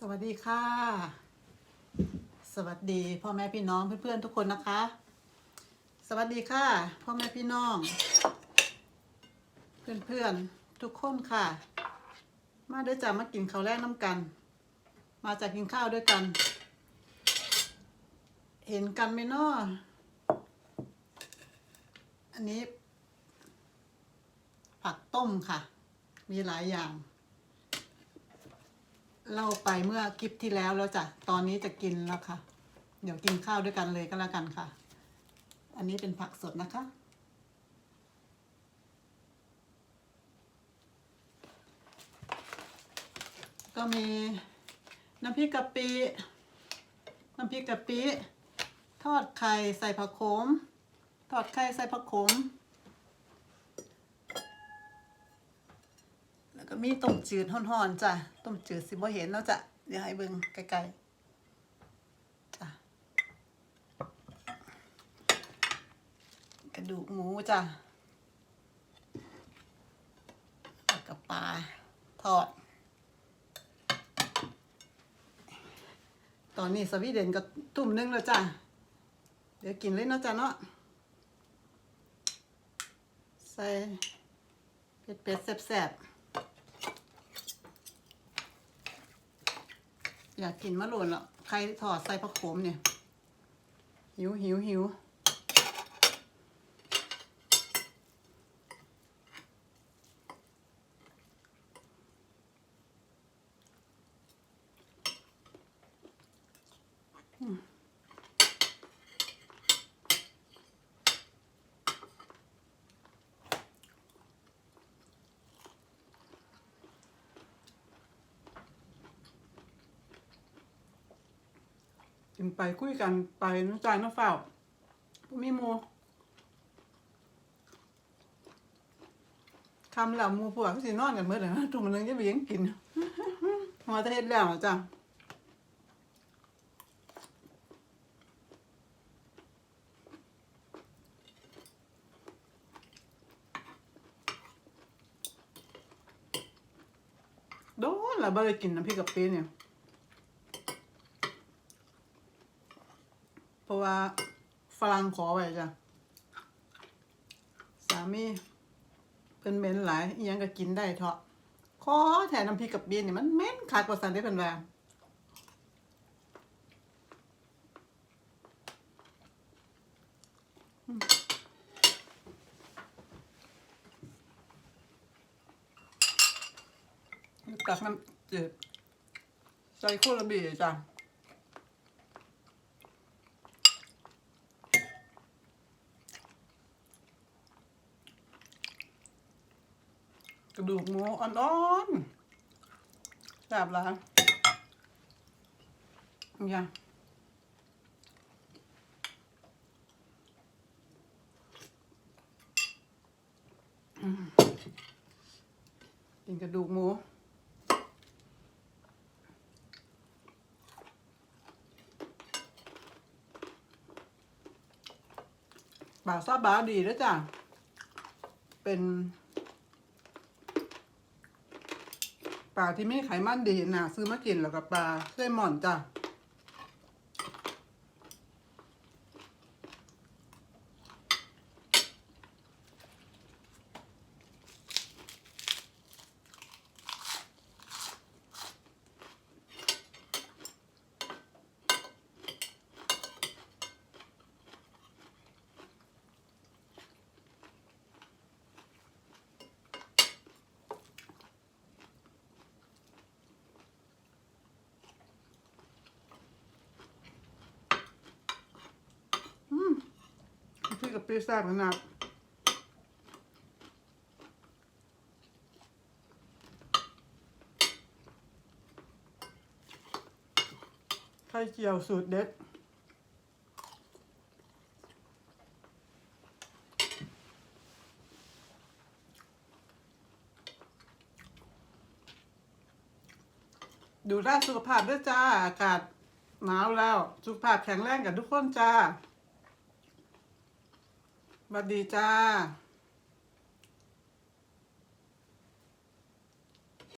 สวัสดีค่ะ สวัสดีพ่อแม่พี่น้องเพื่อนๆทุกคนนะคะ สวัสดีค่ะ พ่อแม่พี่น้อง เพื่อนๆทุกคนค่ะ มาด้อจ้ามากินข้าวแรกน้ำกัน มาจากกินข้าวด้วยกัน เห็นกันไหมเนาะอันนี้ ผักต้มค่ะ มีหลายอย่าง เล่าไปเมื่อคลิปที่แล้วแล้วจ้ะ ตอนนี้จะกินแล้วค่ะ เดี๋ยวกินข้าวด้วยกันเลยก็แล้วกันค่ะ อันนี้เป็นผักสดนะคะ ก็มีน้ำพริกกะปิ น้ำพริกกะปิ ทอดไข่ใส่ผักโขม ทอดไข่ใส่ผักโขม แล้ว ก็มีต้มจืดห่อนๆจ้ะต้มจืดสิบ่เห็นแล้วจ้ะเดี๋ยวให้เบิ่งไกลๆจ้ะกระดูกหมูจ้ะแล้วก็ปลาทอด ตอนนี้สวีเดนก็ตุ่มนึงแล้วจ้ะ เดี๋ยวกินเลยเนาะจ้ะเนาะ ใส่เผ็ดๆแซ่บๆ อยากกินมะรุนหรอใครถอดใส่ผักโขมเนี่ย หิวหิวหิว กินไปคุยกันไปน้ำใจน้ำเฝ้าบ่มีมูคำแล้วหมูพวก็สินอนกันเมื่อไหร่ทุ่มนนึงจะไปยังกินมาจะเฮ็ดแล้วจ้ะโดนละบ่ได้กินน้ำพริกกะปิเนี่ย เพ ราะว่าฝรั่งขอไว้จ้ะสามีเพิ่นเหม็นหลายยังก็กินได้เถาะขอแถมน้ำพริกกับเบียนนี่มันเหม็นขาดกว่าสันได้เพิ่นว่าอืมตักน้ำจืดใส่โคลาบีจ้ะ กระดูกหมูอ่อนๆแบบละยังอืมกินกระดูกหมูบาซาบาดีด้วจ้ะ เป็น ปลาที่ไม่ไขมันดีนะซื้อมากินแล้วกับปลาเส้นหม่อนจ้ะ กับพี่แซ่บขนาดไข่เจียวสูตรเด็ดดูด้านสุขภาพด้วยจ้า อากาศหนาวแล้ว สุขภาพแข็งแรงกันทุกคนจ้า สวัสดีจ้า